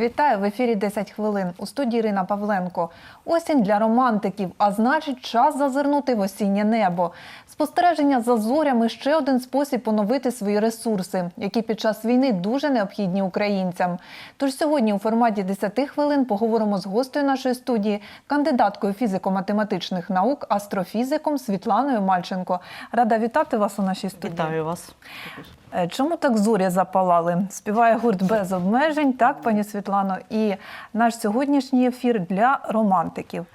Вітаю в ефірі 10 хвилин. У студії Ірина Павленко. Осінь для романтиків, а значить, час зазирнути в осіннє небо. Спостереження за зорями ще один спосіб поновити свої ресурси, які під час війни дуже необхідні українцям. Тож сьогодні у форматі 10 хвилин поговоримо з гостею нашої студії, кандидаткою фізико-математичних наук, астрофізиком Світланою Мальченко. Рада вітати вас у нашій студії. Вітаю вас. Е, Чому так зорі запалали? Співає гурт без обмежень, так, пані Світлано. І наш сьогоднішній ефір для романтиків.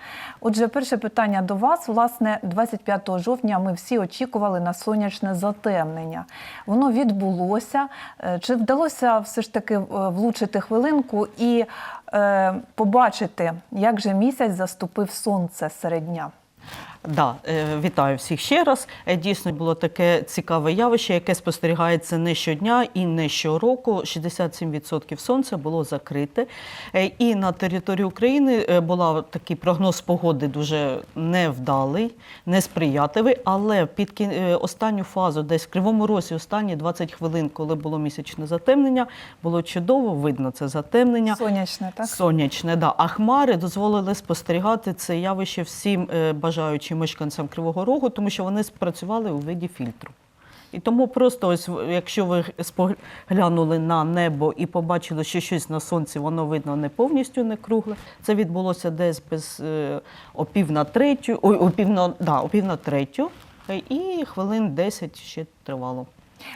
Отже, перше питання до вас. Власне, 25 жовтня ми всі очікували на сонячне затемнення. Воно відбулося. Е, Чи вдалося все ж таки е, влучити хвилинку і е, побачити, як же місяць заступив сонце серед дня? Да, е, вітаю всіх ще раз. Е, Дійсно було таке цікаве явище, яке спостерігається не щодня і не щороку. 67% сонця було закрите. Е, І на території України була такий прогноз погоди дуже невдалий, несприятливий. Але під кін- останню фазу, десь в Кривому Розі, останні 20 хвилин, коли було місячне затемнення, було чудово видно це затемнення. Сонячне, так? Сонячне, да. А хмари дозволили спостерігати це явище всім е, мешканцям Кривого Рогу, тому що вони спрацювали у виді фільтру. І тому просто, ось, якщо ви споглянули на небо і побачили, що щось на сонці, воно видно не повністю не кругле. Це відбулося десь без опів о пів на третю, ой, о на, да, о на третю, е, і хвилин 10 ще тривало.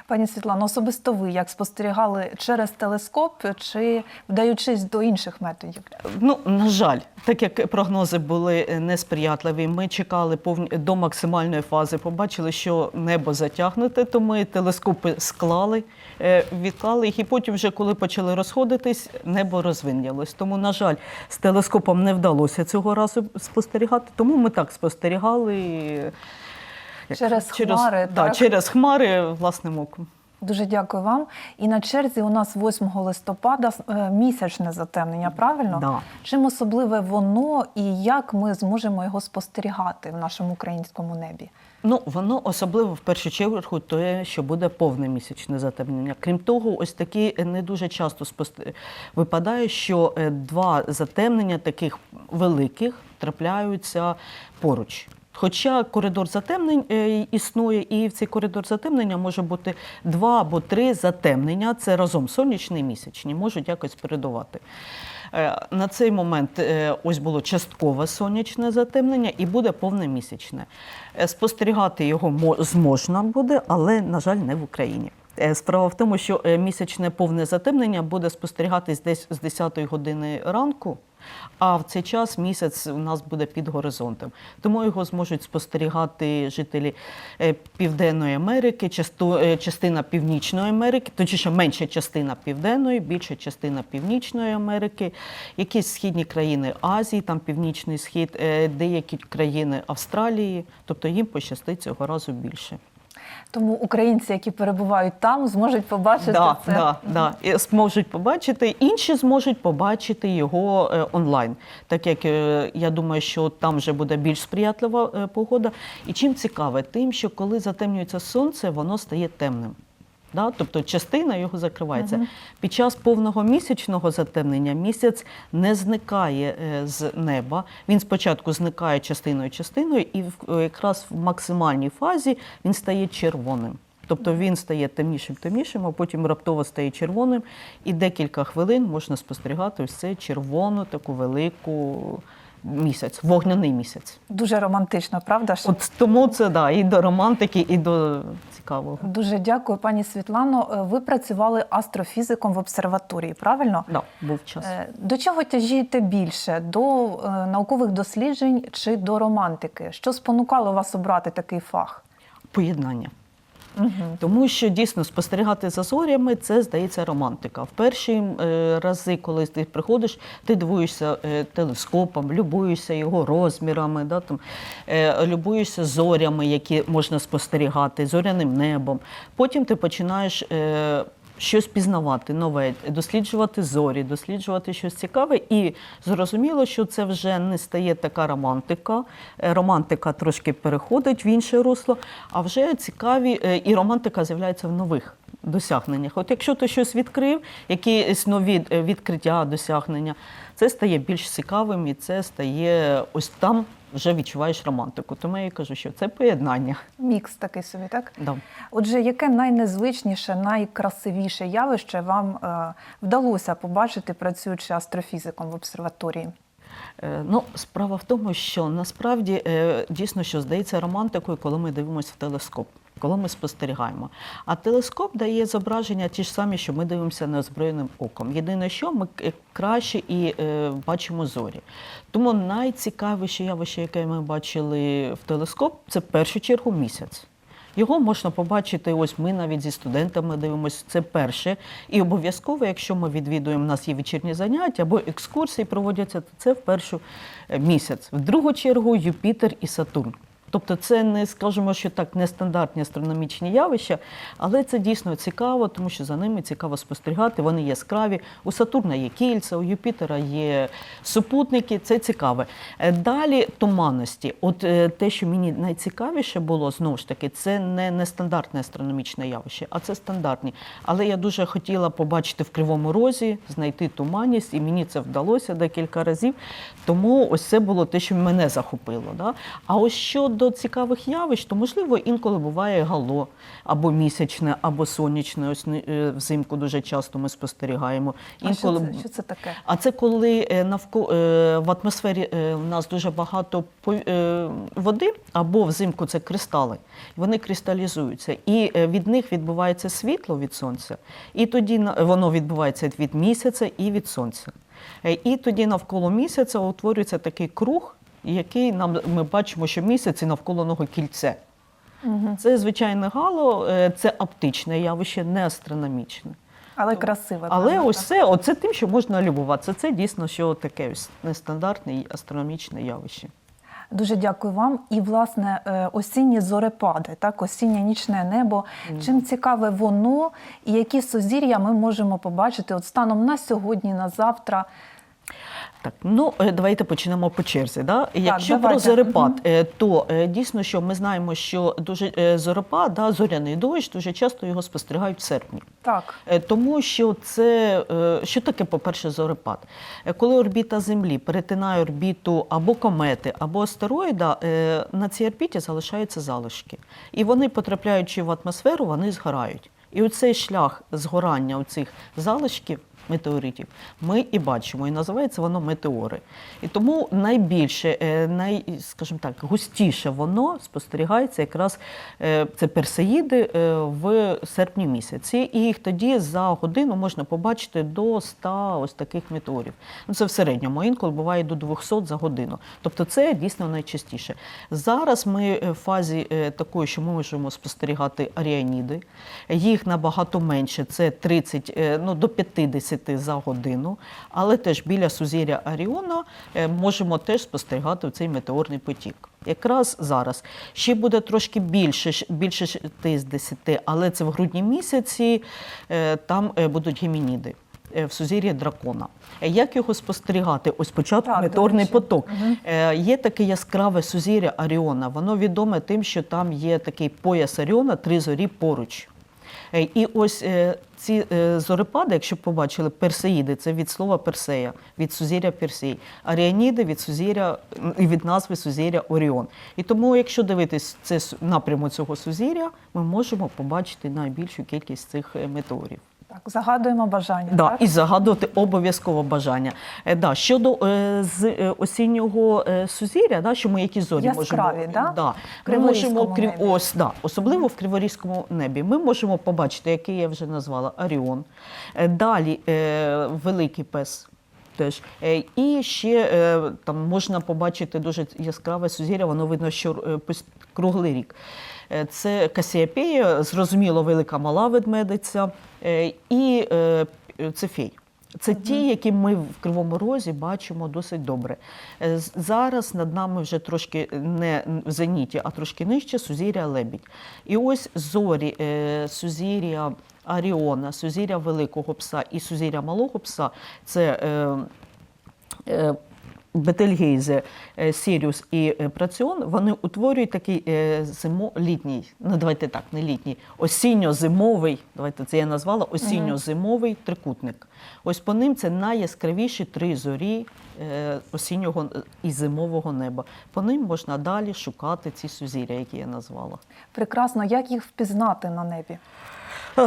Пані Світлано, особисто ви як спостерігали через телескоп чи вдаючись до інших методів? Ну, на жаль, так як прогнози були е, несприятливі, ми чекали повні до максимальної фази. Побачили, що небо затягнуте, то ми телескопи склали, е, відклали їх, і потім, вже коли почали розходитись, небо розвинялось. Тому, на жаль, з телескопом не вдалося цього разу спостерігати. Тому ми так спостерігали Через хмари, да, так? через хмари власним оком. Дуже дякую вам. І на черзі у нас 8 листопада е, місячне затемнення, правильно? Да. Чим особливе воно і як ми зможемо його спостерігати в нашому українському небі? Ну, воно особливо в першу чергу те, що буде повне місячне затемнення. Крім того, ось такі не дуже часто спосте- випадає, що е, два затемнення таких великих трапляються поруч. Хоча коридор затемнень е, існує, і в цей коридор затемнення може бути два або три затемнення. Це разом сонячні і місячні, можуть якось передувати. Е, На цей момент е, ось було часткове сонячне затемнення і буде повне місячне. Спостерігати його зможна буде, але, на жаль, не в Україні. Справа в тому, що місячне повне затемнення буде спостерігатись десь з 10 години ранку, а в цей час місяць у нас буде під горизонтом. Тому його зможуть спостерігати жителі е, Південної Америки, е, частина Північної Америки, точніше менша частина Південної, більша частина Північної Америки, якісь східні країни Азії, там Північний Схід, е, деякі країни Австралії, тобто їм пощастить цього разу більше. Тому українці, які перебувають там, зможуть побачити Да, це. да, да. І зможуть побачити, інші зможуть побачити його е, онлайн. Так як е, я думаю, що там вже буде більш сприятлива е, погода. І чим цікаве, тим, що коли затемнюється сонце, воно стає темним. Да? Тобто частина його закривається. Під час повного місячного затемнення місяць не зникає е, з неба. Він спочатку зникає частиною частиною, і е, якраз в максимальній фазі він стає червоним. Тобто він стає темнішим, темнішим, а потім раптово стає червоним, і декілька хвилин можна спостерігати ось цей червону, таку велику місяць, вогняний місяць. Дуже романтично, правда? ж? От тому це да, і до романтики, і до цікавого. Дуже дякую, пані Світлано. Е, Ви працювали астрофізиком в обсерваторії, правильно? Да, був час. Е, До чого тяжієте більше? До е, наукових досліджень чи до романтики? Що спонукало вас обрати такий фах? Поєднання. Угу. Тому що дійсно спостерігати за зорями це здається романтика. В перші е, рази, коли ти приходиш, ти дивуєшся е, телескопом, любуєшся його розмірами, да, там, е, любуєшся зорями, які можна спостерігати, зоряним небом. Потім ти починаєш. Е, Щось пізнавати нове, досліджувати зорі, досліджувати щось цікаве, і зрозуміло, що це вже не стає така романтика. Е, Романтика трошки переходить в інше русло, а вже цікаві, е, і романтика з'являється в нових досягненнях. От якщо ти щось відкрив, якісь нові е, відкриття, досягнення, це стає більш цікавим і це стає ось там вже відчуваєш романтику. Тому я і кажу, що це поєднання. Мікс такий собі, так? Да. Отже, яке найнезвичніше, найкрасивіше явище вам е, вдалося побачити, працюючи астрофізиком в обсерваторії? Е, Ну, справа в тому, що насправді е, дійсно що здається романтикою, коли ми дивимося в телескоп. Коли ми спостерігаємо. А телескоп дає зображення ті ж самі, що ми дивимося неозброєним оком. Єдине, що ми е, краще і е, бачимо зорі. Тому найцікавіше явище, яке ми бачили в телескоп, це в першу чергу місяць. Його можна побачити, ось ми навіть зі студентами дивимося, це перше. І обов'язково, якщо ми відвідуємо, у нас є вечірні заняття або екскурсії проводяться, то це в першу е, місяць. В другу чергу Юпітер і Сатурн. Тобто це не скажімо, що так нестандартні астрономічні явища, але це дійсно цікаво, тому що за ними цікаво спостерігати. Вони яскраві. У Сатурна є кільця, у Юпітера є супутники. Це цікаве. Е, Далі туманності. От е, те, що мені найцікавіше було, знову ж таки, це не нестандартне астрономічне явище, а це стандартні. Але я дуже хотіла побачити в Кривому Розі, знайти туманність, і мені це вдалося декілька разів. Тому ось це було те, що мене захопило. Да? А ось щодо цікавих явищ, то можливо інколи буває гало або місячне, або сонячне. Ось е, взимку дуже часто ми спостерігаємо. А що це, що це таке? А це коли е, навко е, в атмосфері в нас дуже багато води, або взимку це кристали, вони кристалізуються, і від них відбувається світло від сонця, і тоді воно відбувається від місяця і від сонця. І тоді навколо місяця утворюється такий круг, який нам ми бачимо, що місяць і навколо нього кільце. Це звичайне гало, е, це оптичне явище, не астрономічне. Але красиве. Але правда? ось це, оце тим, що можна любуватися. Це дійсно що таке ось нестандартне астрономічне явище. Дуже дякую вам. І власне е, осінні зорепади, так, осіннє нічне небо. Чим цікаве воно, і які сузір'я ми можемо побачити от станом на сьогодні, на завтра. Так, ну е, давайте почнемо по черзі. Да? Якщо про зорепад, е, то е, дійсно, що ми знаємо, що дуже зорепад, да, зоряний дощ, дуже часто його спостерігають в серпні. Так, Тому що це що таке, по-перше, зорепад? Коли орбіта Землі перетинає орбіту або комети, або астероїда, на цій орбіті залишаються залишки. І вони, потрапляючи в атмосферу, вони згорають. І оцей шлях згорання цих залишків. Метеоритів ми і бачимо, і називається воно метеори. І тому найбільше, е, най, скажімо так, густіше воно спостерігається якраз е, це персеїди е, в серпні місяці. І їх тоді за годину можна побачити до 100 ось таких метеорів. Ну це в середньому, інколи буває до 200 за годину. Тобто це дійсно найчастіше. Зараз ми в фазі такої, що ми можемо спостерігати аріаніди. Їх набагато менше, це 30, е, ну, до 50 за годину. Але теж біля сузір'я Аріона е, можемо теж спостерігати цей метеорний потік. Якраз зараз ще буде трошки більше, більше 60, але це в грудні місяці, е, там е, будуть гемініди. В сузір'ї дракона. Як його спостерігати? Ось спочатку Так, метеорний поток. Е, Є таке яскраве сузір'я Аріона. Воно відоме тим, що там є такий пояс Аріона, три зорі поруч. Е, І ось е, ці е, зорепади, якщо б побачили, персеїди це від слова персея, від сузір'я Персей. Аріаніди від сузір'я і від назви сузір'я Оріон. І тому, якщо дивитись це напряму цього сузір'я, ми можемо побачити найбільшу кількість цих метеорів. Так, загадуємо бажання. Да, так? і загадувати обов'язково бажання. Е, да, щодо е, з е, осіннього е, сузір'я, да, що ми які зорі Яскраві, можемо да? Да, ми можемо крім небі. ось да, особливо в Криворізькому небі. Ми можемо побачити, який я вже назвала Оріон. Е, Далі е, великий пес. Теж. Е, І ще е, там можна побачити дуже яскраве сузір'я, воно видно, що е, круглий рік. Це Касіапея, зрозуміло, велика мала ведмедиця і п- це фей. Це ті, які ми в Кривому Розі бачимо досить добре. Зараз над нами вже трошки не в зеніті, а трошки нижче сузір'я Лебідь. І ось зорі сузір'я Аріона, сузір'я Великого Пса і сузір'я Малого Пса це е, е, Бетельгейзе, е, Сіріус і е, Праціон, вони утворюють такий е, зимо, літній, ну давайте так, не літній, осінньо-зимовий, давайте це я назвала осінньо-зимовий трикутник. Ось по ним це найяскравіші три зорі осіннього і зимового неба. По ним можна далі шукати ці сузір'я, які я назвала. Прекрасно, як їх впізнати на небі?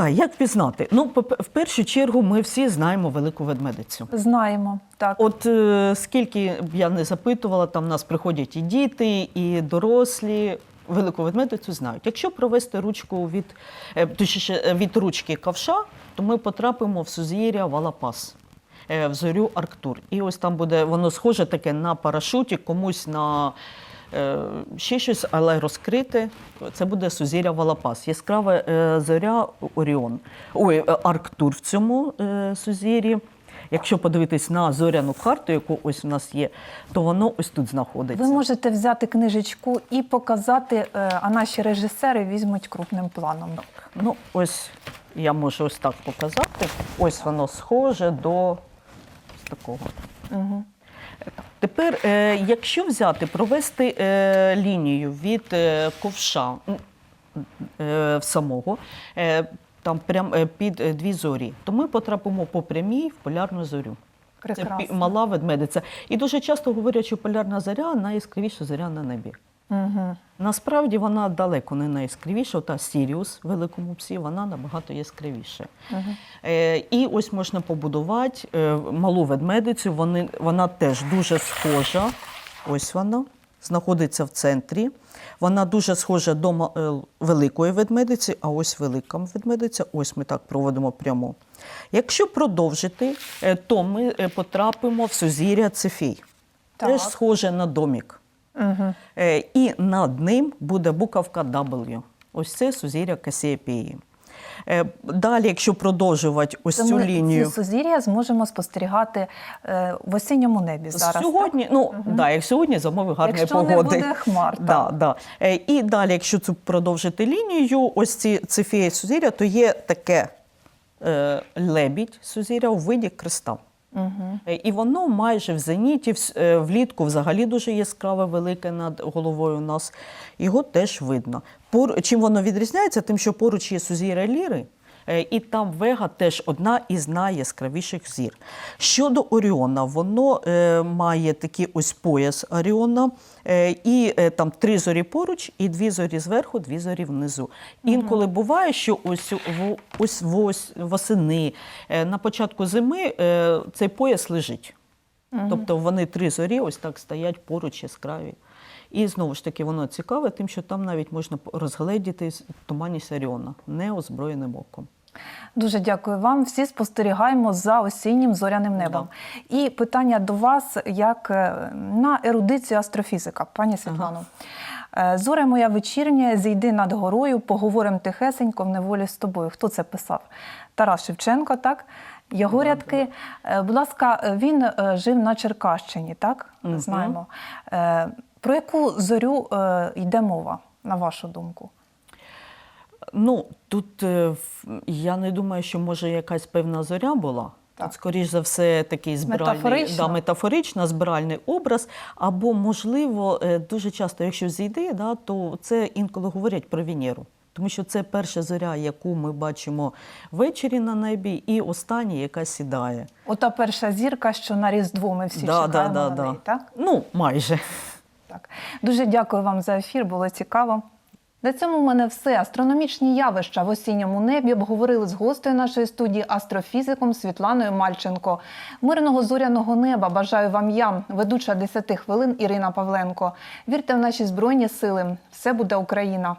А, як пізнати? Ну, в першу чергу, ми всі знаємо велику ведмедицю. Знаємо, так. От е, скільки б я не запитувала, там в нас приходять і діти, і дорослі. Велику ведмедицю знають. Якщо провести ручку від, е, точніше, е, від ручки ковша, то ми потрапимо в сузір'я Валапас, в зорю Арктур. І ось там буде воно схоже таке на парашуті, комусь на ще щось, але розкрите. Це буде сузір'я Валапас. Яскрава е, зоря Оріон. Ой, е, Арктур в цьому е, сузір'ї. Якщо подивитись на зоряну карту, яку ось у нас є, то воно ось тут знаходиться. Ви можете взяти книжечку і показати, е, а наші режисери візьмуть крупним планом. Ну, ось я можу ось так показати. Ось воно схоже до такого. Угу. Тепер, е, якщо взяти, провести е, лінію від е, ковша в самого, там прям під дві зорі, то ми потрапимо по прямій в полярну зорю. Прекрасно. мала ведмедиця. І дуже часто говорять, що полярна зоря найяскравіша зоря на небі. Угу. Насправді вона далеко не найяскравіша, та Сіріус в великому псі, вона набагато яскравіша. Угу. Е, і ось можна побудувати е, малу ведмедицю. Вони, вона теж дуже схожа. Ось вона знаходиться в центрі. Вона дуже схожа до е, великої ведмедиці, а ось велика ведмедиця. Ось ми так проводимо прямо. Якщо продовжити, е, то ми е, потрапимо в сузір'я Цефій. Так. Теж схоже на домік. Угу. Е, І над ним буде буковка W. Ось це сузір'я Касіопії. Е, Далі, якщо продовжувати ось Тому цю лінію. ці сузір'я зможемо спостерігати е, в осінньому небі зараз. Сьогодні, ну да, як сьогодні за умови гарної Якщо погоди. не буде хмар, Да, да. І далі, якщо цю продовжити лінію, ось ці цифеї сузір'я, то є таке е, лебідь сузір'я у виді креста. Е, І воно майже в зеніті, е, влітку взагалі дуже яскраве, велике над головою у нас. Його теж видно. Чим воно відрізняється? Тим, що поруч є сузір'я Ліри, і там Вега теж одна із найяскравіших зір. Щодо Оріона, воно е, має такий ось пояс Оріона, е, і е, там три зорі поруч, і дві зорі зверху, дві зорі внизу. Інколи буває, що ось, ось, ось восени, е, на початку зими е, цей пояс лежить. Тобто вони три зорі ось так стоять поруч яскраві. І знову ж таки, воно цікаве, тим, що там навіть можна розгледіти туманність Оріона неозброєним оком. Дуже дякую вам. Всі спостерігаємо за осіннім зоряним небом. І питання до вас, як е, на ерудицію астрофізика, пані Світлано. Е, Зоря моя вечірня, зійди над горою, поговорим тихесенько в неволі з тобою. Хто це писав? Тарас Шевченко, так? Його рядки. Е, Будь ласка, він жив на Черкащині, так? Мгм. Знаємо. Про яку зорю е, йде мова, на вашу думку? Ну, тут е, я не думаю, що може якась певна зоря була. Так. Тут, скоріш за все, такий збиральний Метафорично? да, метафорично збиральний образ. Або, можливо, е, дуже часто, якщо зійде, да, то це інколи говорять про Венеру. Тому що це перша зоря, яку ми бачимо ввечері на небі, і остання, яка сідає. Ота перша зірка, що на Різдво ми всі да, чекаємо да, на неї, да. так? Ну, майже. Так. Дуже дякую вам за ефір, було цікаво. На цьому в мене все. Астрономічні явища в осінньому небі обговорили з гостею нашої студії астрофізиком Світланою Мальченко. Мирного зоряного неба бажаю вам я, ведуча 10 хвилин Ірина Павленко. Вірте в наші збройні сили. Все буде Україна.